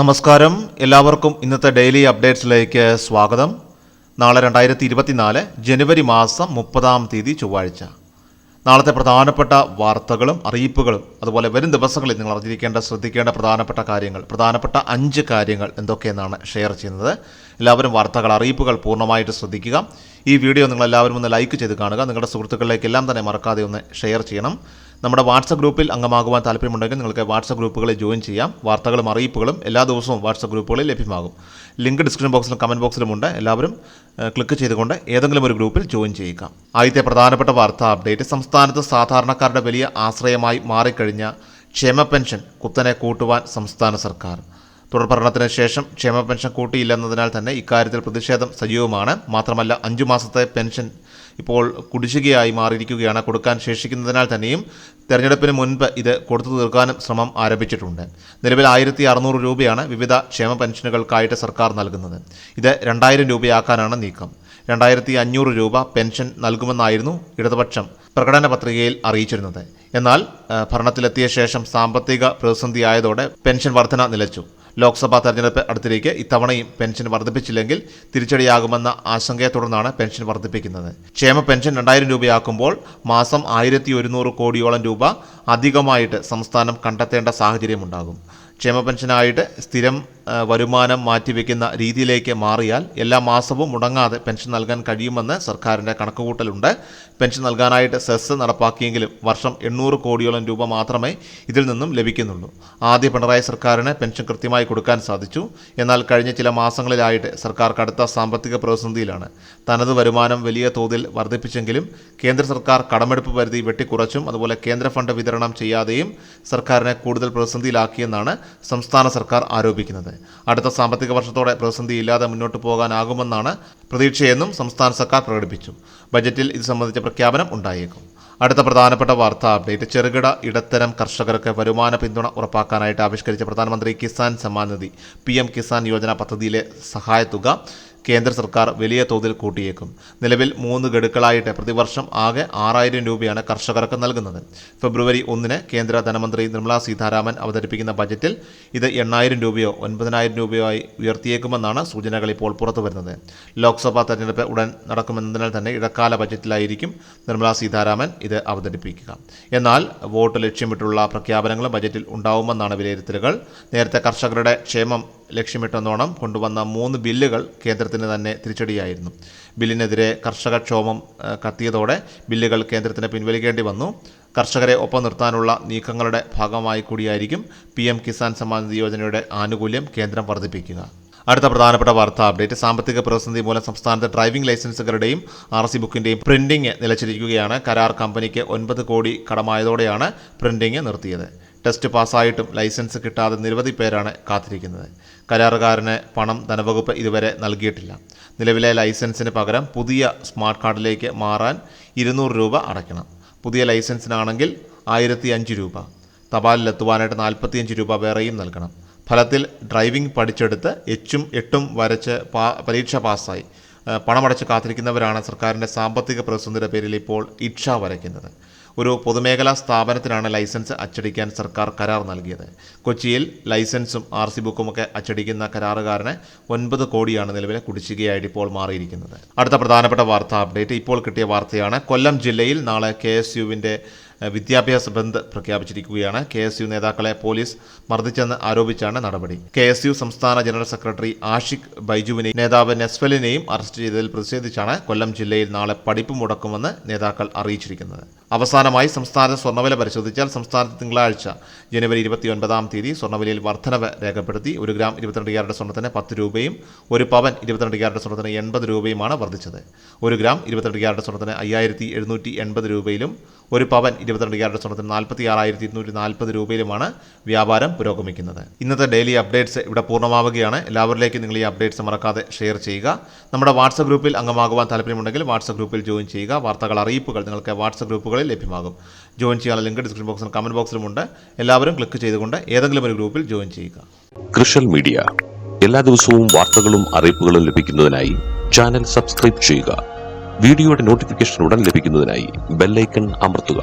നമസ്കാരം. എല്ലാവർക്കും ഇന്നത്തെ ഡെയിലി അപ്ഡേറ്റ്സിലേക്ക് സ്വാഗതം. നാളെ രണ്ടായിരത്തി ഇരുപത്തിനാല് ജനുവരി മാസം മുപ്പതാം തീയതി ചൊവ്വാഴ്ച. നാളത്തെ പ്രധാനപ്പെട്ട വാർത്തകളും അറിയിപ്പുകളും അതുപോലെ വരും ദിവസങ്ങളിൽ നിങ്ങൾ അറിഞ്ഞിരിക്കേണ്ട ശ്രദ്ധിക്കേണ്ട പ്രധാനപ്പെട്ട കാര്യങ്ങൾ പ്രധാനപ്പെട്ട അഞ്ച് കാര്യങ്ങൾ എന്തൊക്കെയെന്നാണ് ഷെയർ ചെയ്യുന്നത്. എല്ലാവരും വാർത്തകൾ അറിയിപ്പുകൾ പൂർണമായിട്ട് ശ്രദ്ധിക്കുക. ഈ വീഡിയോ നിങ്ങൾ എല്ലാവരും ഒന്ന് ലൈക്ക് ചെയ്ത് കാണുക. നിങ്ങളുടെ സുഹൃത്തുക്കളിലേക്ക് എല്ലാം തന്നെ മറക്കാതെ ഒന്ന് ഷെയർ ചെയ്യണം. നമ്മുടെ വാട്സപ്പ് ഗ്രൂപ്പിൽ അംഗമാകുവാൻ താല്പര്യമുണ്ടെങ്കിൽ നിങ്ങൾക്ക് വാട്സപ്പ് ഗ്രൂപ്പുകളിൽ ജോയിൻ ചെയ്യാം. വാർത്തകളും അറിയിപ്പുകളും എല്ലാ ദിവസവും വാട്സപ്പ് ഗ്രൂപ്പുകളിൽ ലഭ്യമാകും. ലിങ്ക് ഡിസ്ക്രിപ്ഷൻ ബോക്സിലും കമന്റ് ബോക്സിലുമുണ്ട് എല്ലാവരും ക്ലിക്ക് ചെയ്തുകൊണ്ട് ഏതെങ്കിലും ഒരു ഗ്രൂപ്പിൽ ജോയിൻ ചെയ്യുക. ആദ്യത്തെ പ്രധാനപ്പെട്ട വാർത്താ അപ്ഡേറ്റ്. സംസ്ഥാനത്ത് സാധാരണക്കാരുടെ വലിയ ആശ്രയമായി മാറിക്കഴിഞ്ഞ ക്ഷേമ പെൻഷൻ കുത്തനെ കൂട്ടുവാൻ സംസ്ഥാന സർക്കാർ. തുടർ പഠനത്തിന് ശേഷം ക്ഷേമ പെൻഷൻ കൂട്ടിയില്ലെന്നതിനാൽ തന്നെ ഇക്കാര്യത്തിൽ പ്രതിഷേധം സജീവമാണ്. മാത്രമല്ല അഞ്ചു മാസത്തെ പെൻഷൻ ഇപ്പോൾ കുടിശ്ശികയായി മാറിയിരിക്കുകയാണ് കൊടുക്കാൻ ശേഷിക്കുന്നതിനാൽ തന്നെയും തെരഞ്ഞെടുപ്പിന് മുൻപ് ഇത് കൊടുത്തു തീർക്കാനും ശ്രമം ആരംഭിച്ചിട്ടുണ്ട്. നിലവിൽ ആയിരത്തി അറുന്നൂറ് രൂപയാണ് വിവിധ ക്ഷേമ പെൻഷനുകൾക്കായിട്ട് സർക്കാർ നൽകുന്നത്. ഇത് രണ്ടായിരം രൂപയാക്കാനാണ് നീക്കം. രണ്ടായിരത്തി അഞ്ഞൂറ് രൂപ പെൻഷൻ നൽകുമെന്നായിരുന്നു ഇടതുപക്ഷം പ്രകടന പത്രികയിൽ അറിയിച്ചിരുന്നത്. എന്നാൽ ഭരണത്തിലെത്തിയ ശേഷം സാമ്പത്തിക പ്രതിസന്ധിയായതോടെ പെൻഷൻ വർധന നിലച്ചു. ലോക്സഭാ തെരഞ്ഞെടുപ്പ് അടുത്തേക്ക് ഇത്തവണയും പെൻഷൻ വർദ്ധിപ്പിച്ചില്ലെങ്കിൽ തിരിച്ചടിയാകുമെന്ന ആശങ്കയെ തുടർന്നാണ് പെൻഷൻ വർദ്ധിപ്പിക്കുന്നത്. ക്ഷേമ പെൻഷൻ രണ്ടായിരം രൂപയാക്കുമ്പോൾ മാസം ആയിരത്തി കോടിയോളം രൂപ അധികമായിട്ട് സംസ്ഥാനം കണ്ടെത്തേണ്ട സാഹചര്യമുണ്ടാകും. ക്ഷേമ പെൻഷനായിട്ട് സ്ഥിരം വരുമാനം മാറ്റിവെക്കുന്ന രീതിയിലേക്ക് മാറിയാൽ എല്ലാ മാസവും മുടങ്ങാതെ പെൻഷൻ നൽകാൻ കഴിയുമെന്ന് സർക്കാരിന്റെ കണക്കുകൂട്ടലുണ്ട്. പെൻഷൻ നൽകാനായിട്ട് സെസ് നടപ്പാക്കിയെങ്കിലും വർഷം എണ്ണൂറ് കോടിയോളം രൂപ മാത്രമേ ഇതിൽ നിന്നും ലഭിക്കുന്നുള്ളൂ. ആദ്യ പിണറായി സർക്കാരിന് പെൻഷൻ കൃത്യമായി കൊടുക്കാൻ സാധിച്ചു. എന്നാൽ കഴിഞ്ഞ ചില മാസങ്ങളിലായിട്ട് സർക്കാർ കടുത്ത സാമ്പത്തിക പ്രതിസന്ധിയിലാണ്. തനത് വരുമാനം വലിയ തോതിൽ വർദ്ധിപ്പിച്ചെങ്കിലും കേന്ദ്ര സർക്കാർ കടമെടുപ്പ് പരിധി വെട്ടിക്കുറച്ചും അതുപോലെ കേന്ദ്ര ഫണ്ട് വിതരണം ചെയ്യാതെയും സർക്കാരിനെ കൂടുതൽ പ്രതിസന്ധിയിലാക്കിയെന്നാണ് സംസ്ഥാന സർക്കാർ ആരോപിക്കുന്നത്. അടുത്ത സാമ്പത്തിക വർഷത്തോടെ പ്രതിസന്ധി ഇല്ലാതെ മുന്നോട്ട് പോകാനാകുമെന്നാണ് പ്രതീക്ഷയെന്നും സംസ്ഥാന സർക്കാർ പ്രകടിപ്പിച്ചു. ബജറ്റിൽ ഇത് സംബന്ധിച്ച പ്രഖ്യാപനം ഉണ്ടായേക്കും. അടുത്ത പ്രധാനപ്പെട്ട വാർത്താ അപ്ഡേറ്റ് ചെറുകിട ഇടത്തരം കർഷകർക്ക് വരുമാന പിന്തുണ ഉറപ്പാക്കാനായിട്ട് ആവിഷ്കരിച്ച പ്രധാനമന്ത്രി കിസാൻ സമ്മാൻ നിധി പി എം കിസാൻ യോജന പദ്ധതിയിലെ സഹായത്തുക കേന്ദ്ര സർക്കാർ വലിയ തോതിൽ കൂട്ടിയേക്കും. നിലവിൽ മൂന്ന് ഗഡുക്കളായിട്ട് പ്രതിവർഷം ആകെ ആറായിരം രൂപയാണ് കർഷകർക്ക് നൽകുന്നത്. ഫെബ്രുവരി ഒന്നിന് കേന്ദ്ര ധനമന്ത്രി നിർമ്മലാ സീതാരാമൻ അവതരിപ്പിക്കുന്ന ബജറ്റിൽ ഇത് എണ്ണായിരം രൂപയോ ഒൻപതിനായിരം രൂപയോ ആയി ഉയർത്തിയേക്കുമെന്നാണ് സൂചനകൾ ഇപ്പോൾ പുറത്തു വരുന്നത്. ലോക്സഭാ തെരഞ്ഞെടുപ്പ് ഉടൻ നടക്കുമെന്നതിനാൽ തന്നെ ഇടക്കാല ബജറ്റിലായിരിക്കും നിർമ്മലാ സീതാരാമൻ ഇത് അവതരിപ്പിക്കുക. എന്നാൽ വോട്ട് ലക്ഷ്യമിട്ടുള്ള പ്രഖ്യാപനങ്ങളും ബജറ്റിൽ ഉണ്ടാവുമെന്നാണ് വിലയിരുത്തലുകൾ. നേരത്തെ കർഷകരുടെ ക്ഷേമം ലക്ഷ്യമിട്ടെന്നോണം കൊണ്ടുവന്ന മൂന്ന് ബില്ലുകൾ കേന്ദ്രത്തിന് തന്നെ തിരിച്ചടിയായിരുന്നു. ബില്ലിനെതിരെ കർഷകക്ഷോഭം കത്തിയതോടെ ബില്ലുകൾ കേന്ദ്രത്തിന് പിൻവലിക്കേണ്ടി വന്നു. കർഷകരെ ഒപ്പം നിർത്താനുള്ള നീക്കങ്ങളുടെ ഭാഗമായി കൂടിയായിരിക്കും പി എം കിസാൻ സമ്മാൻ യോജനയുടെ ആനുകൂല്യം കേന്ദ്രം വർദ്ധിപ്പിക്കുക. അടുത്ത പ്രധാനപ്പെട്ട വാർത്താ അപ്ഡേറ്റ്. സാമ്പത്തിക പ്രതിസന്ധി മൂലം സംസ്ഥാനത്ത് ഡ്രൈവിംഗ് ലൈസൻസുകളുടെയും ആർ സി ബുക്കിന്റെയും പ്രിന്റിംഗ് നിലച്ചിരിക്കുകയാണ്. കരാർ കമ്പനിക്ക് ഒൻപത് കോടി കടമായതോടെയാണ് പ്രിന്റിംഗ് നിർത്തിയത്. ടെസ്റ്റ് പാസ്സായിട്ടും ലൈസൻസ് കിട്ടാതെ നിരവധി പേരാണ് കാത്തിരിക്കുന്നത്. കരാറുകാരന് പണം ധനവകുപ്പ് ഇതുവരെ നൽകിയിട്ടില്ല. നിലവിലെ ലൈസൻസിന് പകരം പുതിയ സ്മാർട്ട് കാർഡിലേക്ക് മാറാൻ ഇരുന്നൂറ് രൂപ അടയ്ക്കണം. പുതിയ ലൈസൻസിനാണെങ്കിൽ ആയിരത്തി അഞ്ച് രൂപ. തപാലിലെത്തുവാനായിട്ട് നാൽപ്പത്തിയഞ്ച് രൂപ വേറെയും നൽകണം. ഫലത്തിൽ ഡ്രൈവിംഗ് പഠിച്ചെടുത്ത് എച്ചും എട്ടും വരച്ച് പാ പരീക്ഷ പാസ്സായി. പണമടച്ച് കാത്തിരിക്കുന്നവരാണ് സർക്കാരിന്റെ സാമ്പത്തിക പ്രതിസന്ധിയുടെ പേരിൽ ഇപ്പോൾ ഇച്ഛ വരയ്ക്കുന്നത്. ഒരു പൊതുമേഖലാ സ്ഥാപനത്തിനാണ് ലൈസൻസ് അച്ചടിക്കാൻ സർക്കാർ കരാർ നൽകിയത്. കൊച്ചിയിൽ ലൈസൻസും ആർ സി ബുക്കുമൊക്കെ അച്ചടിക്കുന്ന കരാറുകാരന് ഒൻപത് കോടിയാണ് നിലവിലെ കുടിശ്ശികയായിട്ട് ഇപ്പോൾ മാറിയിരിക്കുന്നത്. അടുത്ത പ്രധാനപ്പെട്ട വാർത്താ അപ്ഡേറ്റ് ഇപ്പോൾ കിട്ടിയ വാർത്തയാണ് കൊല്ലം ജില്ലയിൽ നാളെ കെ എസ് യുവിന്റെ വിദ്യാഭ്യാസ ബന്ദ് പ്രഖ്യാപിച്ചിരിക്കുകയാണ്. കെ എസ് യു നേതാക്കളെ പോലീസ് മർദ്ദിച്ചെന്ന് ആരോപിച്ചാണ് നടപടി. കെ എസ് യു സംസ്ഥാന ജനറൽ സെക്രട്ടറി ആഷിഖ് ബൈജുവിനെയും നേതാവ് നെസ്ഫലിനെയും അറസ്റ്റ് ചെയ്തതിൽ പ്രതിഷേധിച്ചാണ് കൊല്ലം ജില്ലയിൽ നാളെ പഠിപ്പ് മുടക്കുമെന്ന് നേതാക്കൾ അറിയിച്ചിരിക്കുന്നത്. അവസാനമായി സംസ്ഥാന സ്വർണവില പരിശോധിച്ചാൽ സംസ്ഥാനത്ത് തിങ്കളാഴ്ച ജനുവരി ഇരുപത്തി ഒൻപതാം തീയതി സ്വർണവിലയിൽ വർധനവ് രേഖപ്പെടുത്തി ഒരു ഗ്രാം ഇരുപത്തിരണ്ട് ക്യാരറ്റ് സ്വർണത്തിന് പത്ത് രൂപയും ഒരു പവൻ ഇരുപത്തിരണ്ട് ക്യാരറ്റ് സ്വർണത്തിന് എൺപത് രൂപയുമാണ് വർദ്ധിച്ചത്. ഒരു ഗ്രാം ഇരുപത്തിരണ്ട് ക്യാരറ്റ് സ്വർണത്തിന് അയ്യായിരത്തി എഴുന്നൂറ്റി എൺപത് രൂപയിലും ഒരു പവൻ ഇരുപത്തിരണ്ട് ക്യാരറ്റ് സ്വർണത്തിന് നാൽപ്പത്തി ആറായിരത്തി ഇരുന്നൂറ്റി നാൽപ്പത് രൂപയിലുമാണ് വ്യാപാരം പുരോഗമിക്കുന്നത്. ഇന്നത്തെ ഡെയിലി അപ്ഡേറ്റ്സ് ഇവിടെ പൂർണമാവുകയാണ്. എല്ലാവരിലേക്കും നിങ്ങൾ ഈ അപ്ഡേറ്റ്സ് മറക്കാതെ ഷെയർ ചെയ്യുക. നമ്മുടെ വാട്സപ്പ് ഗ്രൂപ്പിൽ അംഗമാകുവാൻ താല്പര്യമുണ്ടെങ്കിൽ വാട്സപ്പ് ഗ്രൂപ്പിൽ ജോയിൻ ചെയ്യുക. വാർത്തകൾ അറിയിപ്പുകൾ നിങ്ങൾക്ക് വാട്സപ്പ് ഗ്രൂപ്പുകളിൽ ലഭ്യമാകും. ജോയിൻ ചെയ്യാനുള്ള ലിങ്ക് ഡിസ്ക്രിപ്ഷൻ ബോക്സിലും കമന്റ് ബോക്സിലുമുണ്ട് എല്ലാവരും ക്ലിക്ക് ചെയ്തുകൊണ്ട് ഏതെങ്കിലും ഒരു ഗ്രൂപ്പിൽ ജോയിൻ ചെയ്യുക. കൃഷൽ മീഡിയ. എല്ലാ ദിവസവും വാർത്തകളും അറിയിപ്പുകളും ലഭിക്കുന്നതിനായി ചാനൽ സബ്സ്ക്രൈബ് ചെയ്യുക. വീഡിയോയുടെ നോട്ടിഫിക്കേഷൻ ഉടൻ ലഭിക്കുന്നതിനായി ബെല്ലൈക്കൺ അമർത്തുക.